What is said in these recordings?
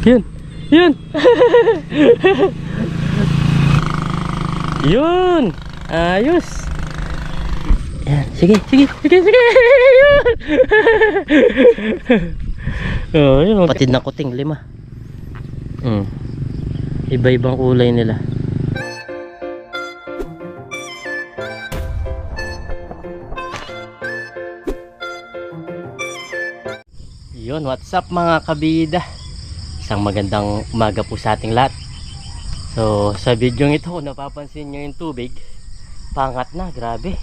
Yun. Yun. Yun. Ayos. Yan. Sige, sige, sige, sige. Yun. oh, yun. Patid na kuting, lima. Hmm. Iba-ibang kulay nila. Yun, what's up mga kabida? Isang magandang umaga po sa ating lahat. So, sa video ito, napapansin nyo yung tubig, pangat na, grabe.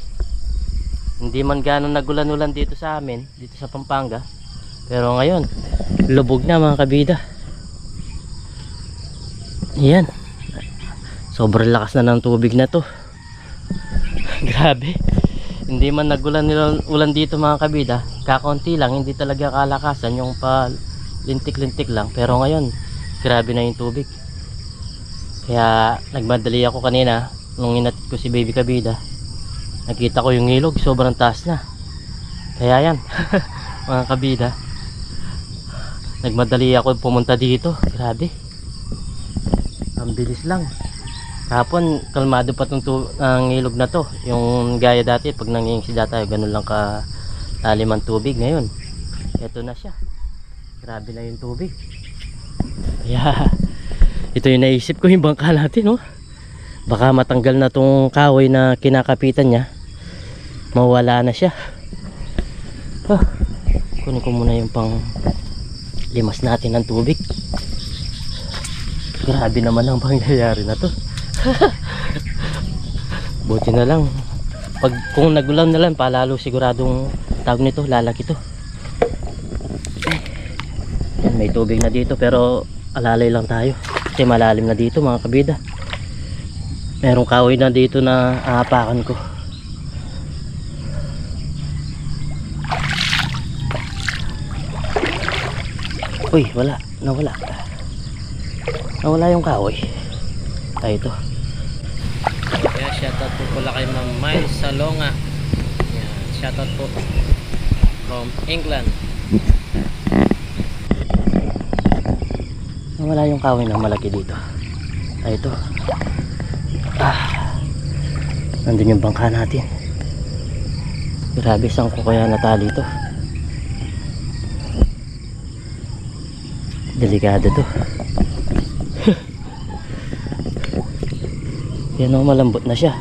Hindi man gano'ng nagulan-ulan dito sa amin, dito sa Pampanga. Pero ngayon, lubog na mga kabida. Yan. Sobrang lakas na ng tubig na to. grabe. Hindi man nagulan nila ulan dito mga kabida, kakonti lang, hindi talaga kalakasan yung pa lintik-lintik lang. Pero ngayon, grabe na yung tubig. Kaya nagmadali ako kanina nung inatid ko si baby kabida. Nakita ko yung ilog, sobrang taas na. Kaya yan, mga kabida. Nagmadali ako pumunta dito. Grabe. Ang bilis lang. Hapon, kalmado pa tong ang ilog na to. Yung gaya dati, pag nangingisda tayo, ganun lang ka lalim ang tubig. Ngayon, eto na siya. Grabe na yung tubig. Kaya, ito yung naisip ko yung bangka natin, no? Baka matanggal na tong kahoy na kinakapitan niya. Mawala na siya. Ah, kunin ko muna yung pang limas natin ng tubig. Grabe naman ang pangyayari na to. Buti na lang. Pag kung nagulan na lang, palalo siguradong tawag nito, lalaki to. Yan, may tubig na dito pero alalay lang tayo. Kasi malalim na dito mga kabida. Merong kahoy na dito na aapakan ko. Uy, wala. Nawala. Nawala yung kahoy. Tayo ito. Kaya shoutout po pala kay Ma'am Miles Salonga. Yan, shoutout po from England. Nawala yung kahoy na malaki dito. Tayo ito. Ah. Nandun yung bangka natin. Grabe, saan ko kaya natali ito? Delikado to. Yan o, malambot na siya.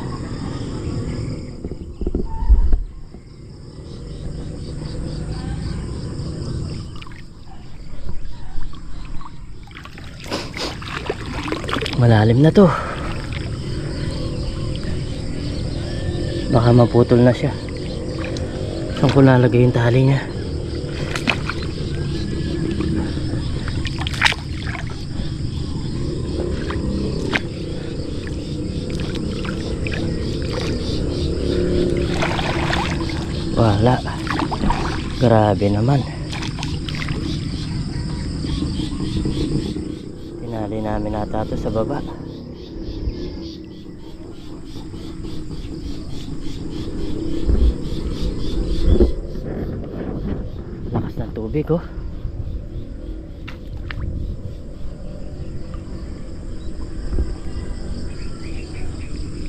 Malalim na to. Baka maputol na siya. Saan ko nalagay yung tali niya? Wala. Grabe naman. Namin ata ito sa baba. Lakas ng tubig oh.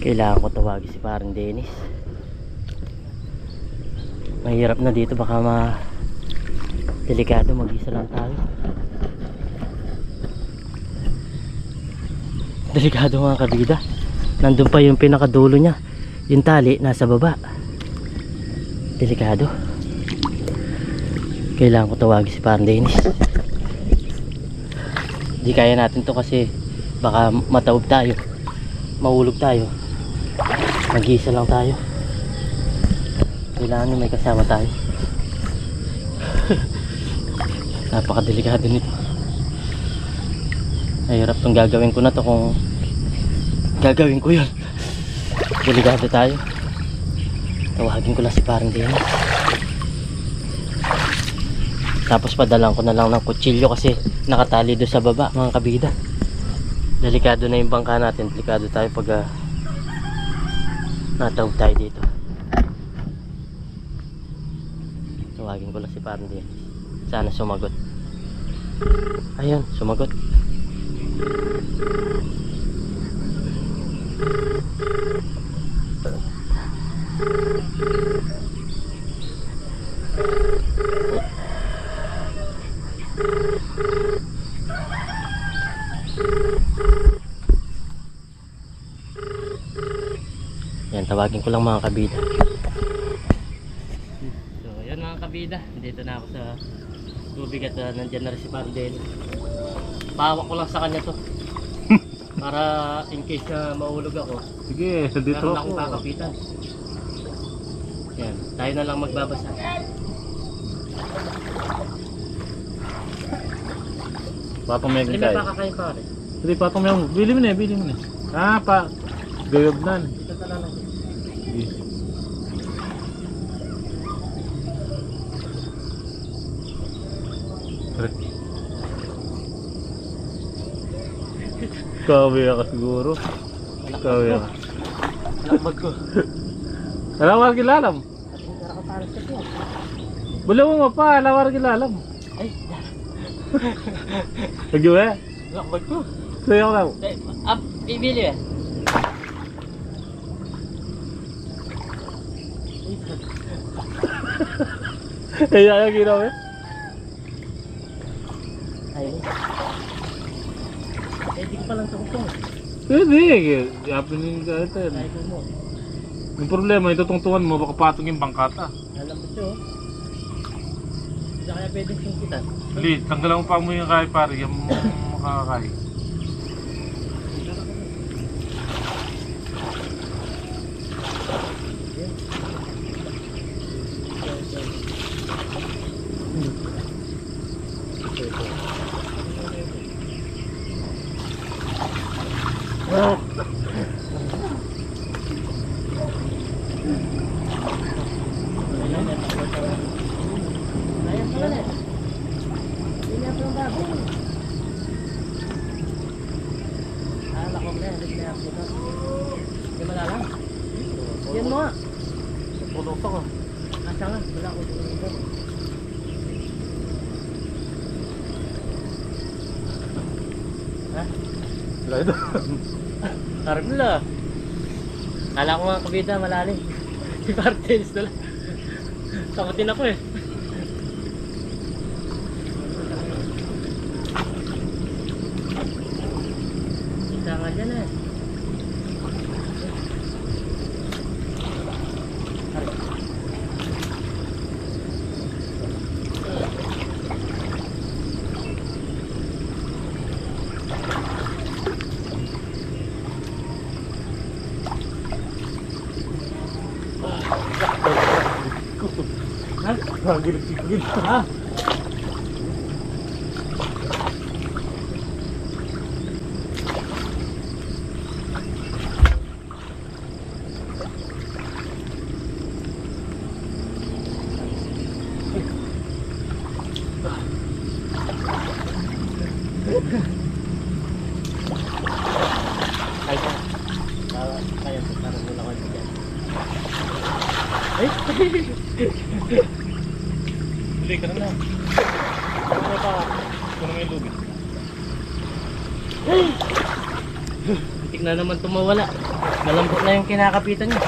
Kailangan ko tawagin si parang Dennis mahirap na dito baka ma delikado mag isa lang tayo delikado mga kabida. Nandun pa yung pinakadulo nya yung tali nasa baba. Delikado. Kailangan ko tawagin si parang Dennis. Di kaya natin to kasi baka matawag tayo. Mahulog tayo. Mag isa lang tayo. Kailangan nyo may kasama tayo. Napakadelikado nito. Mahirap tong gagawin ko na to kung gagawin ko yun. Delikado tayo. Tawagin ko lang si parang din tapos padalang ko na lang ng kutsilyo kasi nakatali doon sa baba mga kabida. Delikado na yung bangka natin. Delikado tayo pag uh, natawag tayo dito. Tawagin ko lang si Parang Dennis sana sumagot. Ayun, sumagot. Yan, tawagin ko lang mga kabida. So, yan mga kabida. Dito na ako sa tubig at uh, nandyan na rin si Pardel. Pahawak ko lang sa kanya to. Para in case na maulog ako, Sige, dito meron ako. akong kakapitan. Yan, tayo na lang magbabasa. May Hindi may kay. pakakain pa rin. Hindi, patong may Bili mo na, bili mo na. Ah, pa. Gayog nan. Dito ka lang. Sige. Kawi ka siguro. Kawi ka. Lakbag ko. Alawar gilalam. Bulaw mo pa, alawar gilalam. Ay, Nagyuwe. lakbag ko. Sayo lang. Eh, Up, bibili eh. Kaya yung ginawa eh. Ayun. Eh, happening kahit yan. Kaya ko mo. Yung problema, itutungtungan mo, baka patong yung bangkata. Alam mo siya, oh. Hindi kaya pwedeng sungkitan. Hindi, tanggalan mo pa mo yung kay pare, yung makakakay. Ayan pala na. Hindi na pala bago. Ah, lakog na. Hindi na ako na. Hindi malalang. Yan mo nga. Pulot ako. Asa nga. Wala ko dito. Ha? Wala ito. Carmela. Kala ko nga kabida malalim. Martins na lang. Sakutin ako eh. Nga dyan eh. Ha? Gagilid-gilid. Ha? Ay, para kaya para mula ko dyan. Ay! Hindi, ka na na. Ano may lubid. Titik na naman tumawala. Malambot na yung kinakapitan niya.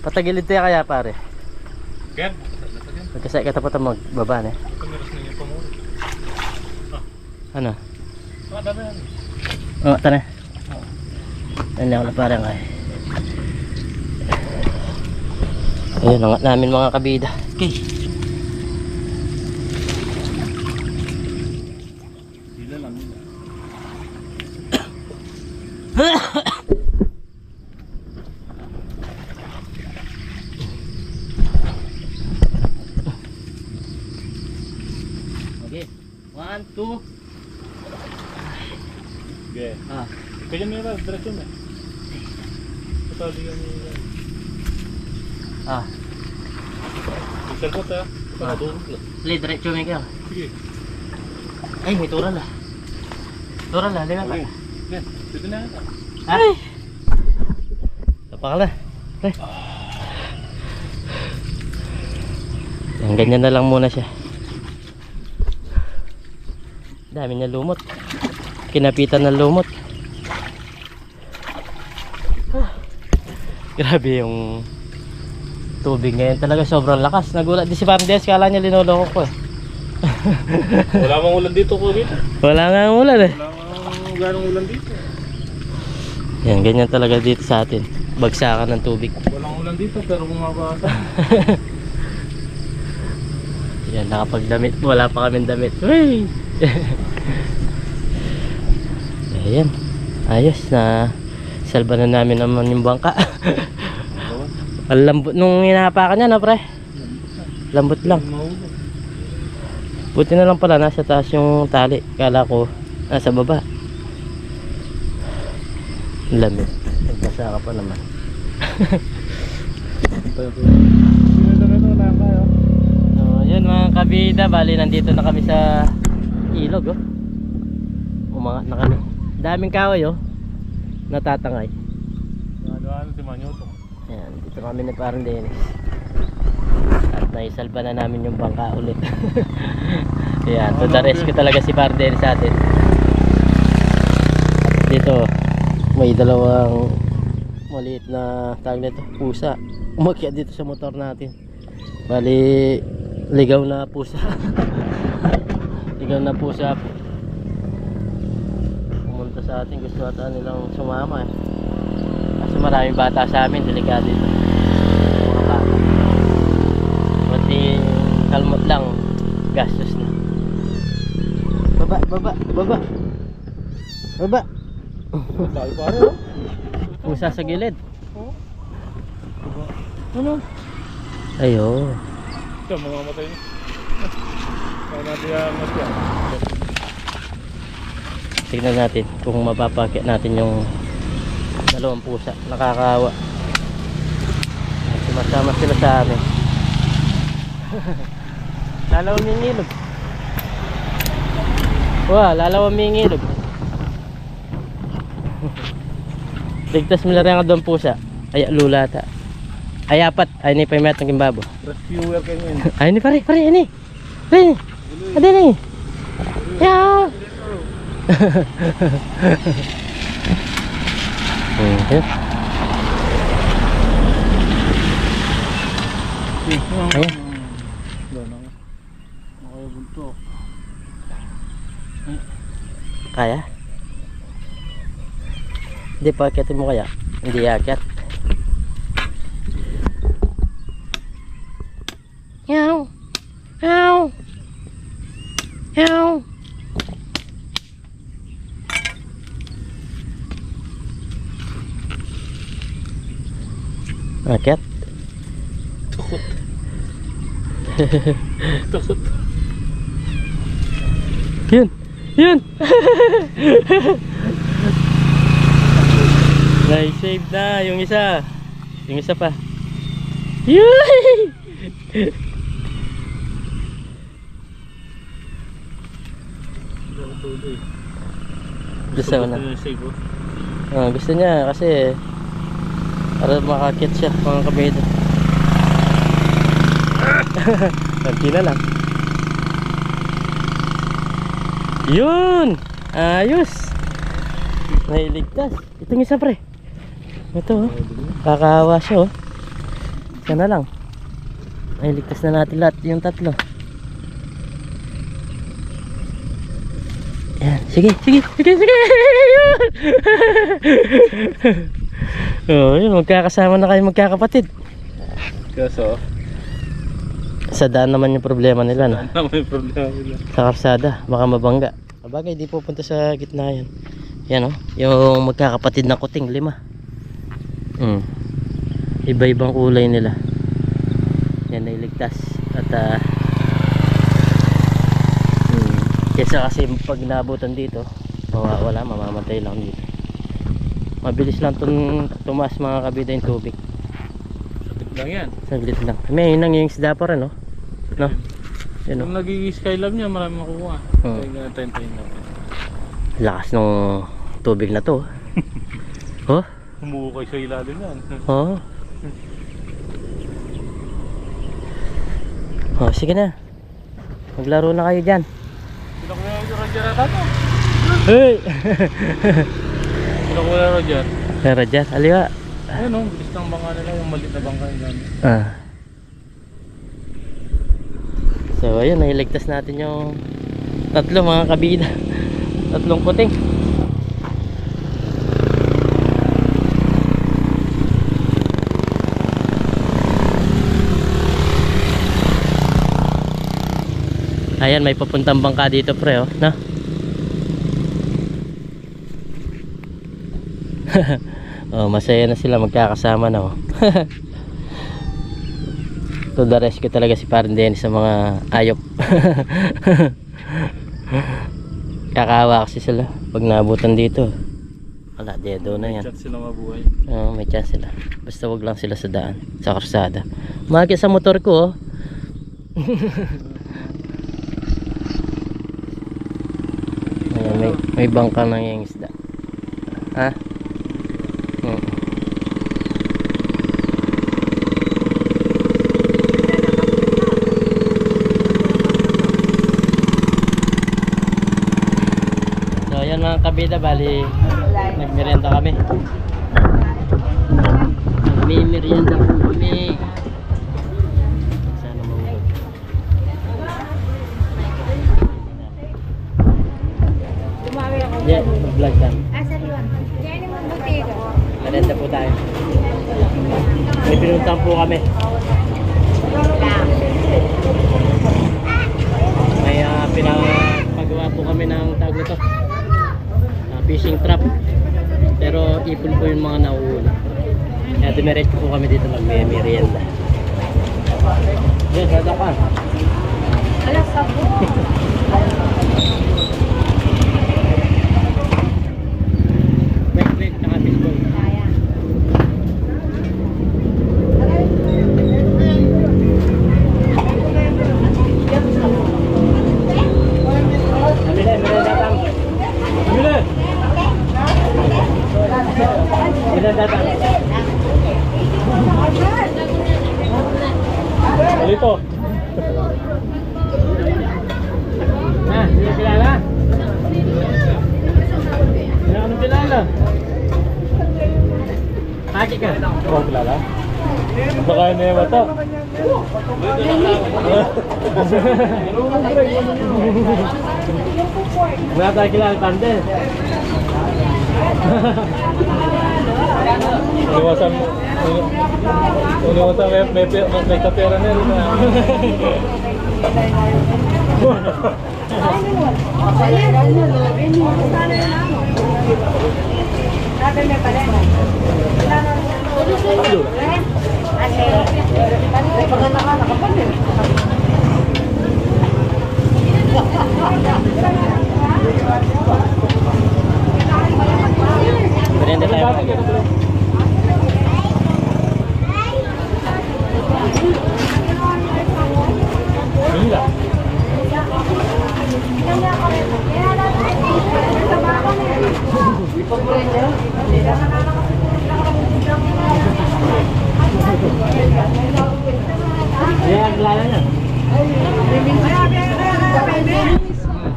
Patagilid tayo kaya pare. Ken, nasagyan. Magkasaya ka tapat ang magbaba na. Ano? Ah, dami yan. Oh, tara. Ano na parang ay. Ayun, angat namin mga kabida. Okay. Sila lang nila. Okay. One, two. Okay. Ah. Kaya nila, diretso na. Patali ka nila. Ah. Isal ko ta. Ah. Play, diretso may kayo. Sige. Ay, may tural ah. Tural ah, lima. Okay. Dito na ata. Ay! Tapak na. Pre. Yan, ganyan na lang muna siya. Dami niya lumot. Kinapitan ng lumot. Ah. Grabe yung tubig ngayon. Talaga sobrang lakas. Nagulat din si Pardes. Kala niya linoloko ko eh. Wala mang ulan dito po dito. Wala nga ang ulan eh. Wala mang ganong ulan dito. Yan, ganyan talaga dito sa atin. Bagsakan ng tubig. Walang ulan dito pero bumabasa. Yan, nakapagdamit. Wala pa kaming damit. Uy! Ayan. Ayos na salba na namin naman yung bangka. Ang lambot nung hinahapakan niya, no, pre? Lambot lang. Buti na lang pala, nasa taas yung tali. Kala ko, nasa baba. Ang Lamig. Nagbasa ka pa naman. Na. So, yun mga kabida, bali nandito na kami sa ilog, oh. Umangat na kami. Daming kahoy, oh. Natatangay. Nagaano si Manyoto. Dito kami ni parang Dennis. At naisalba na namin yung bangka ulit. Ayan, to the rescue talaga si parang Dennis sa atin. At dito, may dalawang maliit na tag nito, pusa. Umakyat dito sa motor natin. Bali, ligaw na pusa. ligaw na pusa. Pumunta sa atin, gusto ata nilang sumama eh. Kasi maraming bata sa amin, delikado ito. Pati kalmot lang, gastos na. Baba, baba, baba. Baba. Dahil pa rin, oh. Pusa sa gilid. Oo. Ano? Ayo. Ito, mamamatay na. Kaya natin yung mas yan. Tignan natin kung mapapakit natin yung dalawang pusa. Nakakawa. Sumasama sila sa amin. lalaw mingilog. Wah, lalaw mingilog. Ligtas mo na rin ako doon pusa. Ay, lulata. Ay, apat. Ay, ni paymet ng kimbabo. Rescuer kayo yun. Ay, ni pare, pare, ini. Pare, ni. Ya. Hmm, yun. Ayan. Okay, buntok. Kaya? Hindi pa akitin mo kaya? Hindi akit. Yaw. Yaw. Yaw. Akit? Takot. Takot. Yun! Yun! Nice save na yung isa. Yung isa pa. Yun! Gusto mo na. Oh. Ah, gusto niya kasi para makakit siya mga kabida. Kunti na lang. Yun! Ayos! Nailigtas. Itong isa pre. Ito oh. Kakahawa siya oh. Isa na lang. Nailigtas na natin lahat yung tatlo. Yan. Sige, sige, sige, sige! Oh, yun. Magkakasama na kayo magkakapatid. Kaso, Sa daan naman yung problema nila no? ano may problema nila. Sa karsada, baka mabangga. Sabagay, di pupunta sa gitna yan. Yan oh, yung magkakapatid na kuting, lima. Mm. Iba-ibang kulay nila. Yan na iligtas. At ah mm, kesa kasi pag nabutan dito, mawawala, mamamatay lang dito. Mabilis lang tun tumas mga kabida yung tubig. Sakit lang yan. Saglit lang. May nangyayang isda pa rin, no? No? Yan, Yung no? naging skylab niya, marami makukuha. Hmm. Tayo na tayo tayo na. Lakas nung tubig na to. oh, Humukay sa ilalim yan. oh. Oh, sige na. Maglaro na kayo dyan. Sino ko na Roger ata to? Hey! Sino ko na Roger? Pero dyan, aliwa. Ayun oh, bilis ng bangka nila yung maliit na bangka nila. Ah. So ayun, nailigtas natin yung tatlo mga kabida. Tatlong puting. Ayan, may papuntang bangka dito pre, oh. No? oh, masaya na sila magkakasama na, oh. To the rescue talaga si Parang Dennis sa mga ayop kakawa kasi sila pag naabutan dito wala dedo na yan Chat sila mabuhay. Oo, may chance sila basta wag lang sila sa daan sa karsada Umagi sa motor ko oh. Ayan, may, may bangka ng yung isda ha? Hmm. So ayan mga kabida, bali nagmerienda kami. May merienda po kami. Sana mahulog. Ako. Yeah, mag-vlog. Ah, butiga. Merienda po tayo. May pinuntahan po kami. May uh, pinapagawa po kami ng tawag nito. Ah, fishing trap. Pero ipon po yung mga nauuna. Kaya dumiretso po kami dito mag-merienda. Yes, sada ka. Alas, sabo. Tang. Dito. Ah, hindi mo kilala? Hindi ako kilala. Haki ka. Ako kilala? Baka na yung mata. Wala tayo kilala, Tande. Uniwasan Uniwasan may, may, may, may kapera na rin na. Merienda tayo. Hila. Hindi ang kilala niya.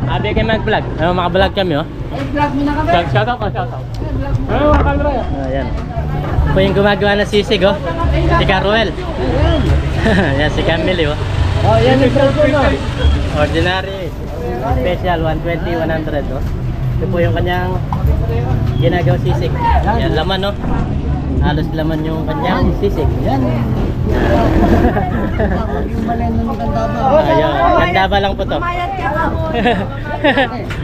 Abi kayo mag-vlog. Ano, maka-vlog kami, oh. Shout shout out shout out. Ano mga camera yan? Ayan. Po yung gumagawa ng sisig, oh. Si Caruel. yan, si Camille, oh. Oh, yan yung cellphone, oh. Ordinary. Special, 120, 100, oh. Ito po yung kanyang ginagawa sisig. Yan, laman, oh. Halos laman yung kanyang sisig. Yan. Ayun, ganda ba lang po to?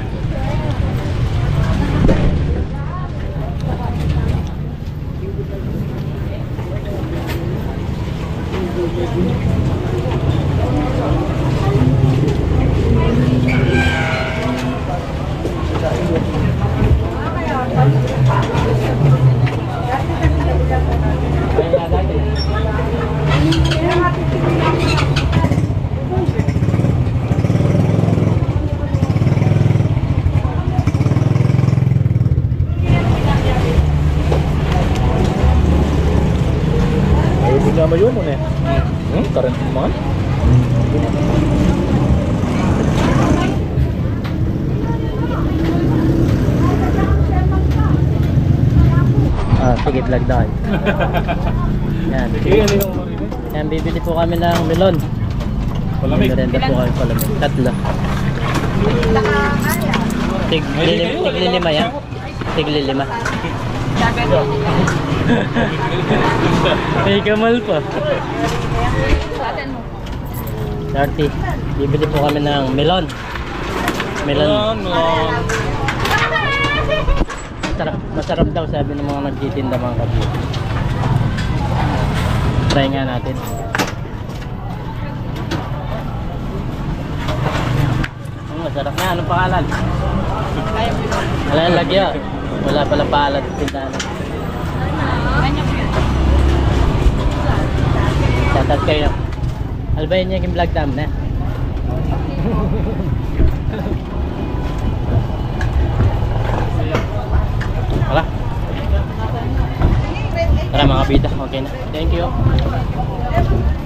Sige, vlog daw. Yan. Eh, ano yung marine? Yan, bibili po kami ng melon. Palamig. Merenda po kami palamig. Tatlo. Tig, lilim, tigli lima yan. Tigli lima. May kamal pa. Atin mo. 30. Bibili po kami ng melon. Melon. Masarap, masarap daw sabi ng mga nagtitinda mga kabyo. Try nga natin. Mm, masarap nga. Anong pangalan? Wala lagyo. Wala pala pangalan sa tindahan. Shoutout kayo. Albayan niya yung vlog namin eh. Tara mga bida, okay na. Thank you.